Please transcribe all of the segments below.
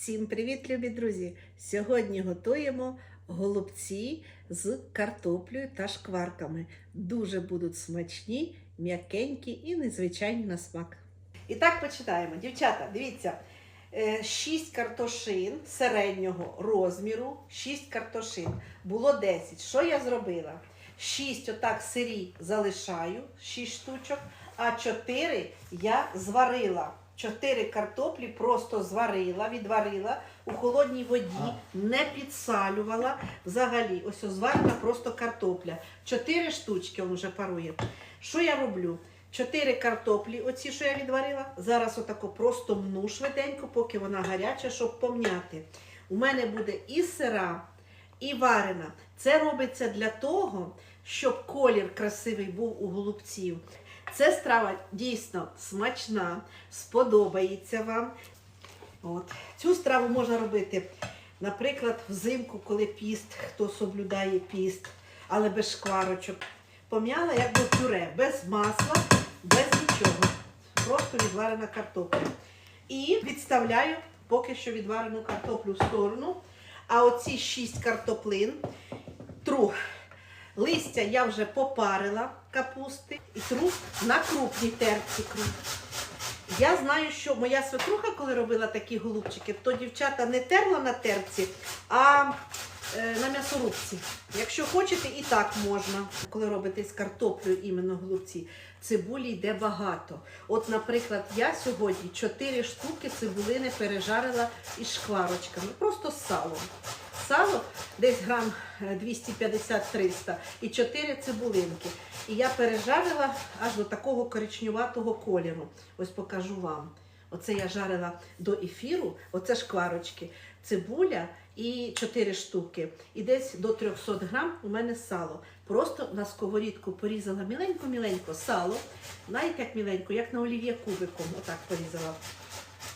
Всім привіт, любі друзі! Сьогодні готуємо голубці з картоплею та шкварками. Дуже будуть смачні, м'якенькі і незвичайні на смак. І так починаємо. Дівчата, дивіться, 6 картошин середнього розміру, 6 картошин. Було 10. Що я зробила? 6 отак сирі залишаю, 6 штучок, а 4 я зварила. Чотири картоплі просто зварила, відварила у холодній воді, не підсалювала взагалі. Ось ось зварена просто картопля. Чотири штучки він вже парує. Що я роблю? Чотири картоплі, оці, що я відварила, зараз отако просто мну швиденько, поки вона гаряча, щоб помняти. У мене буде і сира, і варена. Це робиться для того, щоб колір красивий був у голубців. Це страва дійсно смачна, сподобається вам. От. Цю страву можна робити, наприклад, взимку, коли піст, хто соблюдає піст, але без шкварочок. Пом'яла як би пюре, без масла, без нічого. Просто відварена картопля. І відставляю поки що відварену картоплю в сторону. А оці шість картоплин тру. Листя я вже попарила капусти і тру на крупній терці круп. Я знаю, що моя свекруха, коли робила такі голубчики, то дівчата не терла на терці, а е, на м'ясорубці. Якщо хочете, і так можна, коли робите з картоплею іменно голубці. Цибулі йде багато. От, наприклад, я сьогодні 4 штуки цибулини пережарила із шкварочками, просто з салом. Сало десь грам е, 250-300 і 4 цибулинки. І я пережарила аж до такого коричневатого кольору. Ось покажу вам. Оце я жарила до ефіру, оце шкварочки, цибуля і 4 штуки. І десь до 300 грам у мене сало. Просто на сковорідку порізала міленько-міленько сало, навіть як міленько, як на олів'є кубиком, отак порізала.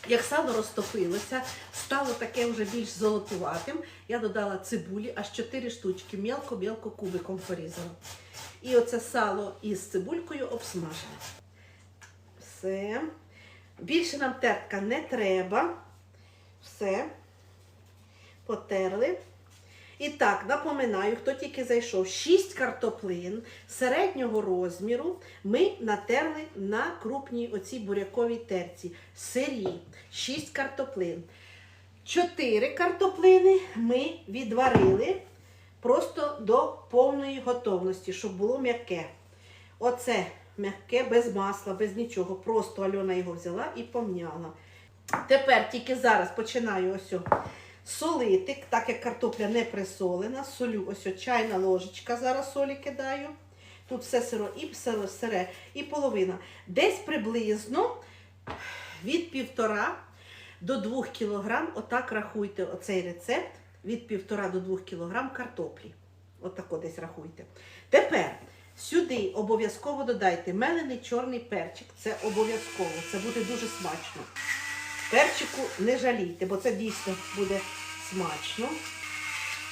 Як сало розтопилося, стало таке вже більш золотуватим, я додала цибулі, аж 4 штучки, мелко-мелко кубиком порізала. І оце сало із цибулькою обсмажила. Все. Більше нам тертка не треба. Все. Потерли. І так, напоминаю, хто тільки зайшов, 6 картоплин середнього розміру ми натерли на крупній оцій буряковій терці. Сирі, 6 картоплин. 4 картоплини ми відварили просто до повної готовності, щоб було м'яке. Оце м'яке, без масла, без нічого. Просто Альона його взяла і помняла. Тепер тільки зараз починаю ось солити, так як картопля не присолена, солю ось чайна ложечка, зараз солі кидаю. Тут все сиро, і сиро, сире, і половина. Десь приблизно від півтора до 2 кг, отак рахуйте оцей рецепт, від півтора до 2 кг картоплі. Отако десь рахуйте. Тепер сюди обов'язково додайте мелений чорний перчик. Це обов'язково, це буде дуже смачно. Перчику не жалійте, бо це дійсно буде смачно.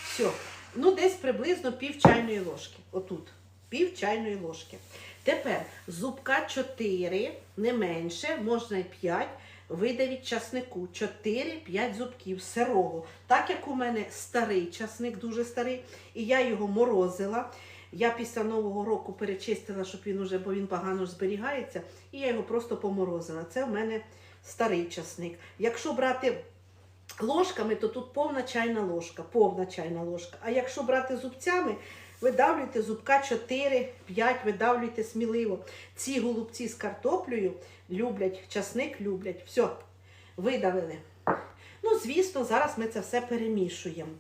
Все. Ну, десь приблизно пів чайної ложки. Отут. Пів чайної ложки. Тепер зубка 4, не менше, можна і 5. Видавіть часнику 4-5 зубків сирого. Так як у мене старий часник, дуже старий, і я його морозила. Я після Нового року перечистила, щоб він уже, бо він погано ж зберігається, і я його просто поморозила. Це в мене старий часник. Якщо брати ложками, то тут повна чайна ложка, повна чайна ложка. А якщо брати зубцями, видавлюйте зубка 4-5, видавлюйте сміливо. Ці голубці з картоплею люблять, часник люблять. Все, видавили. Ну, звісно, зараз ми це все перемішуємо.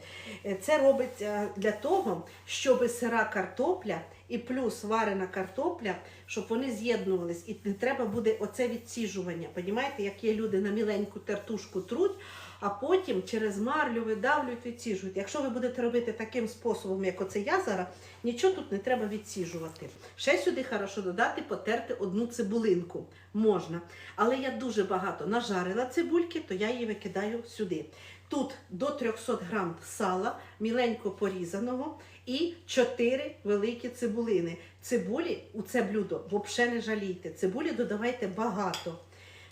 Е, Це робиться для того, щоб сира картопля і плюс варена картопля, щоб вони з'єднувались. І не треба буде оце відсіжування. Понімаєте, як є люди на міленьку тертушку труть, а потім через марлю видавлюють, відсіжують. Якщо ви будете робити таким способом, як оце я зараз, нічого тут не треба відсіжувати. Ще сюди хорошо додати, потерти одну цибулинку. Можна. Але я дуже багато нажарила цибульки, то я її викидаю сюди. Тут до 300 грам сала, міленько порізаного, і 4 великі цибулини. Цибулі у це блюдо взагалі не жалійте. Цибулі додавайте багато.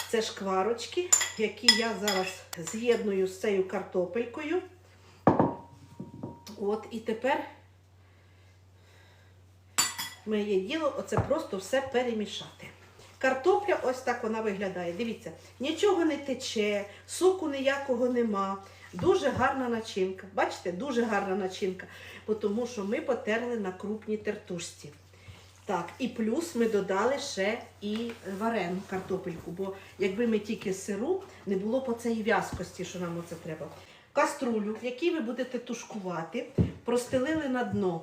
Це шкварочки, які я зараз з'єдную з цією картопелькою. От, і тепер моє діло оце просто все перемішати. Картопля ось так вона виглядає. Дивіться, нічого не тече, соку ніякого нема. Дуже гарна начинка. Бачите, дуже гарна начинка, тому що ми потерли на крупній тертушці. Так, і плюс ми додали ще і варену картопельку, бо якби ми тільки сиру, не було по цій в'язкості, що нам оце треба. Каструлю, в якій ви будете тушкувати, простелили на дно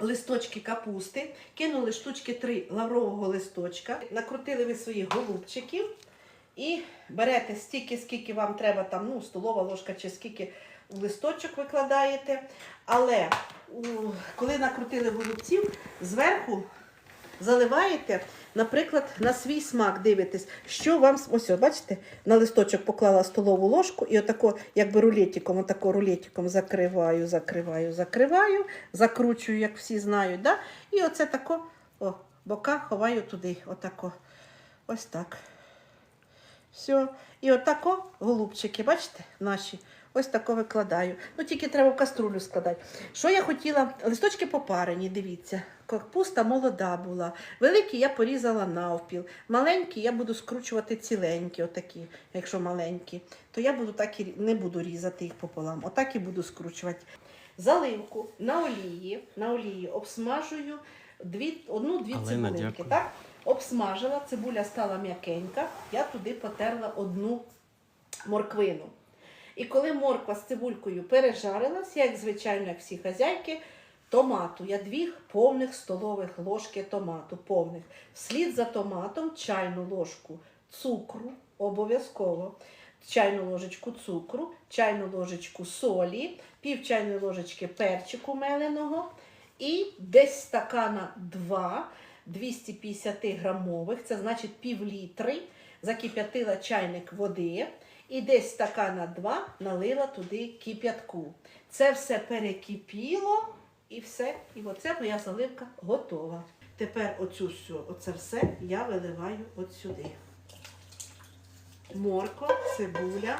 листочки капусти, кинули штучки 3 лаврового листочка, накрутили ви своїх голубчиків і берете стільки, скільки вам треба, там, ну, столова ложка чи скільки листочок викладаєте. Але коли накрутили голубців, зверху заливаєте, наприклад, на свій смак дивитесь, що вам ось, бачите, на листочок поклала столову ложку і отако, якби рулетиком, отако рулетиком закриваю, закриваю, закриваю, закручую, як всі знають. Да? І оце тако, о, бока ховаю туди, отако. Ось так. Все. І отако голубчики, бачите, наші. Ось тако викладаю. Ну, тільки треба в каструлю складати. Що я хотіла? Листочки попарені, дивіться. Капуста молода була. Великі я порізала навпіл. Маленькі я буду скручувати ціленькі, отакі, якщо маленькі. То я буду так і не буду різати їх пополам. Отак і буду скручувати. Заливку на олії, на олії обсмажую дві, одну-дві цибулинки. Так? Обсмажила, цибуля стала м'якенька, я туди потерла одну морквину. І коли морква з цибулькою пережарилась, як звичайно, як всі хазяйки, томату. Я дві повних столових ложки томату, повних. Вслід за томатом чайну ложку цукру, обов'язково. Чайну ложечку цукру, чайну ложечку солі, пів чайної ложечки перчику меленого і десь стакана 2 250 грамових, це значить пів літри, закип'ятила чайник води і десь стакана 2 налила туди кип'ятку. Це все перекипіло і все. І оце моя заливка готова. Тепер оцю всю, оце все я виливаю от сюди. Морква, цибуля.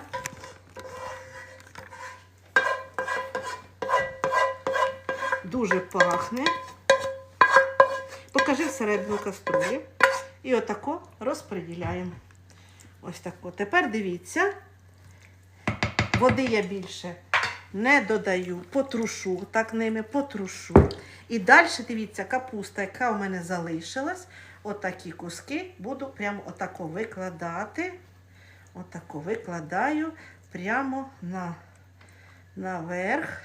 Дуже пахне. Покажи всередину каструлі. І отако розподіляємо. Ось тако. Тепер дивіться, води я більше не додаю, потрушу, так ними потрушу. І далі, дивіться, капуста, яка у мене залишилась, отакі куски буду прямо отако викладати. Отако викладаю прямо на, наверх.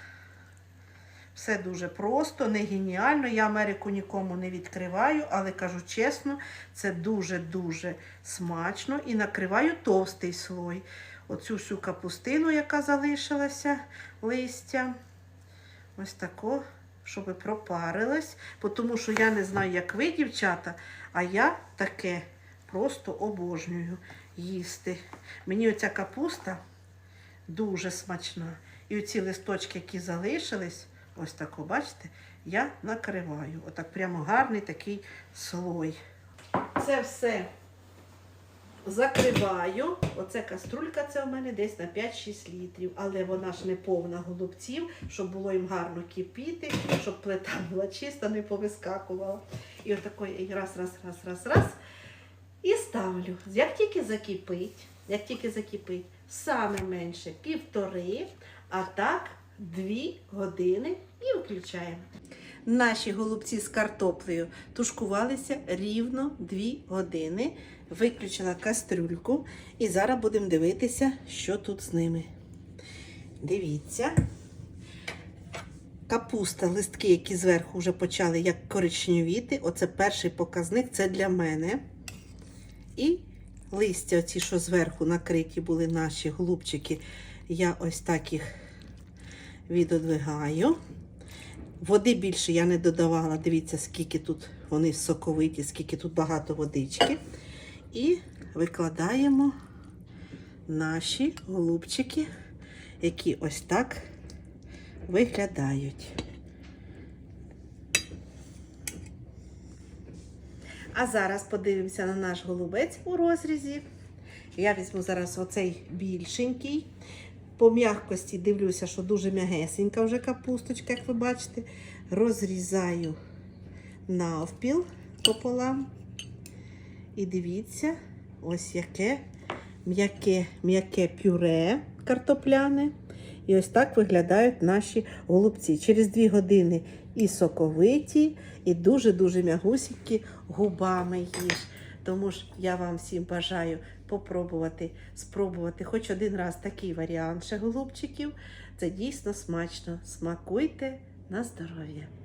Все дуже просто, не геніально. Я Америку нікому не відкриваю, але кажу чесно, це дуже-дуже смачно. І накриваю товстий слой. Оцю всю капустину, яка залишилася, листя. Ось тако, щоб пропарилась. Тому що я не знаю, як ви, дівчата, а я таке просто обожнюю їсти. Мені оця капуста дуже смачна. І оці листочки, які залишились, ось тако, бачите, я накриваю. Отак прямо гарний такий слой. Це все закриваю. Оце каструлька, це у мене десь на 5-6 літрів, але вона ж не повна голубців, щоб було їм гарно кипіти, щоб плита була чиста, не повискакувала. І отако я раз, раз, раз, раз, раз. І ставлю. Як тільки закипить, як тільки закипить, саме менше півтори, а так дві години і виключаємо. Наші голубці з картоплею тушкувалися рівно 2 години. Виключила кастрюльку і зараз будемо дивитися, що тут з ними. Дивіться. Капуста, листки, які зверху вже почали як коричневіти. Оце перший показник, це для мене. І листя, оці, що зверху накриті були наші голубчики, я ось так їх відодвигаю. Води більше я не додавала. Дивіться, скільки тут вони соковиті, скільки тут багато водички. І викладаємо наші голубчики, які ось так виглядають. А зараз подивимося на наш голубець у розрізі. Я візьму зараз оцей більшенький. По м'якості дивлюся, що дуже м'ягесенька вже капусточка, як ви бачите. Розрізаю навпіл пополам. І дивіться, ось яке м'яке, м'яке пюре картопляне. І ось так виглядають наші голубці. Через дві години і соковиті, і дуже-дуже м'ягусінькі губами їж. Тому ж я вам всім бажаю попробувати, спробувати хоч один раз такий варіант ще голубчиків. Це дійсно смачно. Смакуйте на здоров'я!